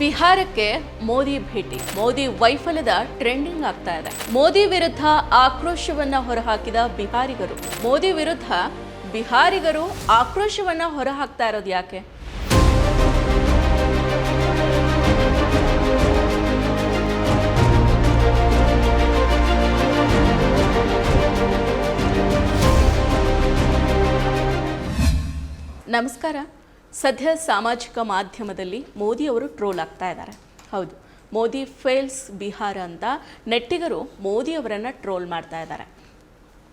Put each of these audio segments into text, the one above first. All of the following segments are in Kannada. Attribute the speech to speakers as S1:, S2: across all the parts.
S1: ಬಿಹಾರಕ್ಕೆ ಮೋದಿ ಭೇಟಿ. ಮೋದಿ ವೈಫಲ್ಯದ ಟ್ರೆಂಡಿಂಗ್ ಆಗ್ತಾ ಇದೆ. ಮೋದಿ ವಿರುದ್ಧ ಆಕ್ರೋಶವನ್ನ ಹೊರಹಾಕಿದ ಬಿಹಾರಿಗರು. ಮೋದಿ ವಿರುದ್ಧ ಬಿಹಾರಿಗರು ಆಕ್ರೋಶವನ್ನ ಹೊರಹಾಕ್ತಾ ಇರೋದು ಯಾಕೆ? ನಮಸ್ಕಾರ. ಸದ್ಯ ಸಾಮಾಜಿಕ ಮಾಧ್ಯಮದಲ್ಲಿ ಮೋದಿ ಅವರು ಟ್ರೋಲ್ ಆಗ್ತಾ ಇದ್ದಾರೆ. ಹೌದು, ಮೋದಿ ಫೇಲ್ಸ್ ಬಿಹಾರ ಅಂತ ನೆಟ್ಟಿಗರು ಮೋದಿ ಅವರನ್ನು ಟ್ರೋಲ್ ಮಾಡ್ತಾ ಇದ್ದಾರೆ.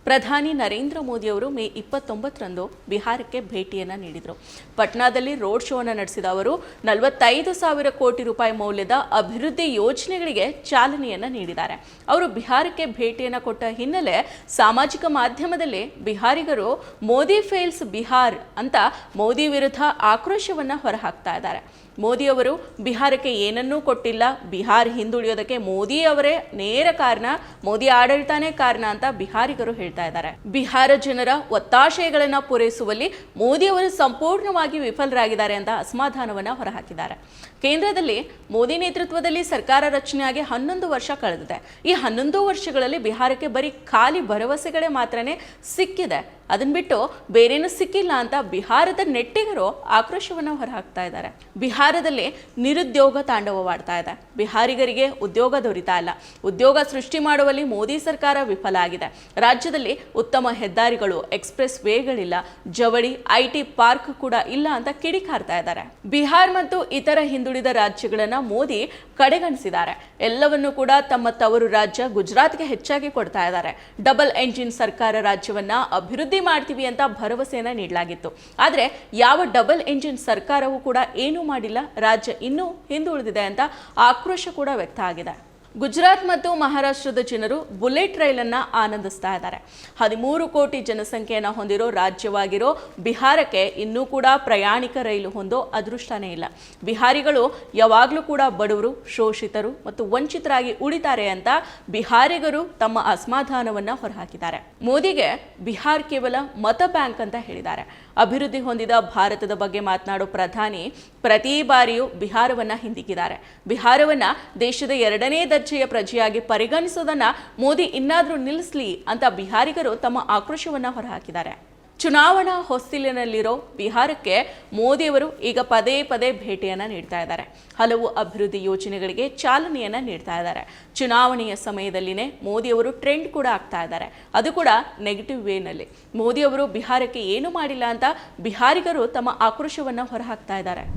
S1: ಪ್ರಧಾನಿ ನರೇಂದ್ರ ಮೋದಿ ಅವರು ಮೇ ಇಪ್ಪತ್ತೊಂಬತ್ತರಂದು ಬಿಹಾರಕ್ಕೆ ಭೇಟಿಯನ್ನು ನೀಡಿದರು. ಪಟ್ನಾದಲ್ಲಿ ರೋಡ್ ಶೋವನ್ನು ನಡೆಸಿದ ಅವರು, ನಲವತ್ತೈದು ಸಾವಿರ ಕೋಟಿ ರೂಪಾಯಿ ಮೌಲ್ಯದ ಅಭಿವೃದ್ಧಿ ಯೋಜನೆಗಳಿಗೆ ಚಾಲನೆಯನ್ನು ನೀಡಿದ್ದಾರೆ. ಅವರು ಬಿಹಾರಕ್ಕೆ ಭೇಟಿಯನ್ನು ಕೊಟ್ಟ ಹಿನ್ನೆಲೆ ಸಾಮಾಜಿಕ ಮಾಧ್ಯಮದಲ್ಲಿ ಬಿಹಾರಿಗರು ಮೋದಿ ಫೇಲ್ಸ್ ಬಿಹಾರ್ ಅಂತ ಮೋದಿ ವಿರುದ್ಧ ಆಕ್ರೋಶವನ್ನು ಹೊರಹಾಕ್ತಾ ಇದ್ದಾರೆ. ಮೋದಿಯವರು ಬಿಹಾರಕ್ಕೆ ಏನನ್ನೂ ಕೊಟ್ಟಿಲ್ಲ, ಬಿಹಾರ್ ಹಿಂದುಳಿಯೋದಕ್ಕೆ ಮೋದಿ ಅವರೇ ನೇರ ಕಾರಣ, ಮೋದಿ ಆಡಳಿತಾನೇ ಕಾರಣ ಅಂತ ಬಿಹಾರಿಗರು ಹೇಳ್ತಾ ಇದ್ದಾರೆ. ಬಿಹಾರ ಜನರ ಒತ್ತಾಶಯಗಳನ್ನ ಪೂರೈಸುವಲ್ಲಿ ಮೋದಿ ಅವರು ಸಂಪೂರ್ಣವಾಗಿ ವಿಫಲರಾಗಿದ್ದಾರೆ ಅಂತ ಅಸಮಾಧಾನವನ್ನ ಹೊರಹಾಕಿದ್ದಾರೆ. ಕೇಂದ್ರದಲ್ಲಿ ಮೋದಿ ನೇತೃತ್ವದಲ್ಲಿ ಸರ್ಕಾರ ರಚನೆಯಾಗಿ ಹನ್ನೊಂದು ವರ್ಷ ಕಳೆದಿದೆ. ಈ ಹನ್ನೊಂದು ವರ್ಷಗಳಲ್ಲಿ ಬಿಹಾರಕ್ಕೆ ಬರೀ ಖಾಲಿ ಭರವಸೆಗಳೇ ಮಾತ್ರನೇ ಸಿಕ್ಕಿದೆ. ಅದನ್ನ ಬಿಟ್ಟು ಬೇರೇನು ಸಿಕ್ಕಿಲ್ಲ ಅಂತ ಬಿಹಾರದ ನೆಟ್ಟಿಗರು ಆಕ್ರೋಶವನ್ನು ಹೊರಹಾಕ್ತಾ ಇದ್ದಾರೆ. ಬಿಹಾರದಲ್ಲಿ ನಿರುದ್ಯೋಗ ತಾಂಡವವಾಡ್ತಾ ಇದೆ. ಬಿಹಾರಿಗರಿಗೆ ಉದ್ಯೋಗ ದೊರೀತಾ ಇಲ್ಲ. ಉದ್ಯೋಗ ಸೃಷ್ಟಿ ಮಾಡುವಲ್ಲಿ ಮೋದಿ ಸರ್ಕಾರ ವಿಫಲ ಆಗಿದೆ. ರಾಜ್ಯದಲ್ಲಿ ಉತ್ತಮ ಹೆದ್ದಾರಿಗಳು, ಎಕ್ಸ್ಪ್ರೆಸ್ ವೇಗಳಿಲ್ಲ. ಜವಳಿ ಐಟಿ ಪಾರ್ಕ್ ಕೂಡ ಇಲ್ಲ ಅಂತ ಕಿಡಿಕಾರ್ತಾ ಇದ್ದಾರೆ. ಬಿಹಾರ್ ಮತ್ತು ಇತರ ಹಿಂದುಳಿದ ರಾಜ್ಯಗಳನ್ನ ಮೋದಿ ಕಡೆಗಣಿಸಿದ್ದಾರೆ. ಎಲ್ಲವನ್ನು ಕೂಡ ತಮ್ಮ ತವರು ರಾಜ್ಯ ಗುಜರಾತ್ಗೆ ಹೆಚ್ಚಾಗಿ ಕೊಡ್ತಾ ಇದ್ದಾರೆ. ಡಬಲ್ ಎಂಜಿನ್ ಸರ್ಕಾರ ರಾಜ್ಯವನ್ನ ಅಭಿವೃದ್ಧಿ ಮಾಡ್ತೀವಿ ಅಂತ ಭರವಸೆಯನ್ನ ನೀಡಲಾಗಿತ್ತು. ಆದರೆ ಯಾವ ಡಬಲ್ ಎಂಜಿನ್ ಸರ್ಕಾರವೂ ಕೂಡ ಏನೂ ಮಾಡಿಲ್ಲ. ರಾಜ್ಯ ಇನ್ನೂ ಹಿಂದುಳಿದಿದೆ ಅಂತ ಆಕ್ರೋಶ ಕೂಡ ವ್ಯಕ್ತ ಆಗಿದೆ. ಗುಜರಾತ್ ಮತ್ತು ಮಹಾರಾಷ್ಟ್ರದ ಜನರು ಬುಲೆಟ್ ರೈಲನ್ನು ಆನಂದಿಸ್ತಾ ಇದ್ದಾರೆ. ಹದಿಮೂರು ಕೋಟಿ ಜನಸಂಖ್ಯೆಯನ್ನು ಹೊಂದಿರೋ ರಾಜ್ಯವಾಗಿರೋ ಬಿಹಾರಕ್ಕೆ ಇನ್ನೂ ಕೂಡ ಪ್ರಯಾಣಿಕ ರೈಲು ಹೊಂದೋ ಅದೃಷ್ಟನೇ ಇಲ್ಲ. ಬಿಹಾರಿಗಳು ಯಾವಾಗಲೂ ಕೂಡ ಬಡವರು, ಶೋಷಿತರು ಮತ್ತು ವಂಚಿತರಾಗಿ ಉಳಿತಾರೆ ಅಂತ ಬಿಹಾರಿಗರು ತಮ್ಮ ಅಸಮಾಧಾನವನ್ನು ಹೊರಹಾಕಿದ್ದಾರೆ. ಮೋದಿಗೆ ಬಿಹಾರ್ ಕೇವಲ ಮತ ಬ್ಯಾಂಕ್ ಅಂತ ಹೇಳಿದ್ದಾರೆ. ಅಭಿವೃದ್ಧಿ ಹೊಂದಿದ ಭಾರತದ ಬಗ್ಗೆ ಮಾತನಾಡೋ ಪ್ರಧಾನಿ ಪ್ರತಿ ಬಾರಿಯೂ ಬಿಹಾರವನ್ನು ಹಿಂದಿಕ್ಕಿದ್ದಾರೆ. ಬಿಹಾರವನ್ನು ದೇಶದ ಎರಡನೇ ದರ್ಜೆಯ ಪ್ರಜೆಯಾಗಿ ಪರಿಗಣಿಸೋದನ್ನ ಮೋದಿ ಇನ್ನಾದರೂ ನಿಲ್ಲಿಸಲಿ ಅಂತ ಬಿಹಾರಿಗರು ತಮ್ಮ ಆಕ್ರೋಶವನ್ನ ಹೊರಹಾಕಿದ್ದಾರೆ. ಚುನಾವಣಾ ಹೊಸ್ತಿಲಿನಲ್ಲಿರೋ ಬಿಹಾರಕ್ಕೆ ಮೋದಿಯವರು ಈಗ ಪದೇ ಪದೇ ಭೇಟಿಯನ್ನ ನೀಡ್ತಾ ಇದ್ದಾರೆ. ಹಲವು ಅಭಿವೃದ್ಧಿ ಯೋಜನೆಗಳಿಗೆ ಚಾಲನೆಯನ್ನು ನೀಡ್ತಾ ಇದ್ದಾರೆ. ಚುನಾವಣೆಯ ಸಮಯದಲ್ಲಿನೇ ಮೋದಿಯವರು ಟ್ರೆಂಡ್ ಕೂಡ ಆಗ್ತಾ ಇದ್ದಾರೆ. ಅದು ಕೂಡ ನೆಗೆಟಿವ್ ವೇನಲ್ಲಿ. ಮೋದಿಯವರು ಬಿಹಾರಕ್ಕೆ ಏನು ಮಾಡಿಲ್ಲ ಅಂತ ಬಿಹಾರಿಗರು ತಮ್ಮ ಆಕ್ರೋಶವನ್ನ ಹೊರಹಾಕ್ತಾ ಇದ್ದಾರೆ.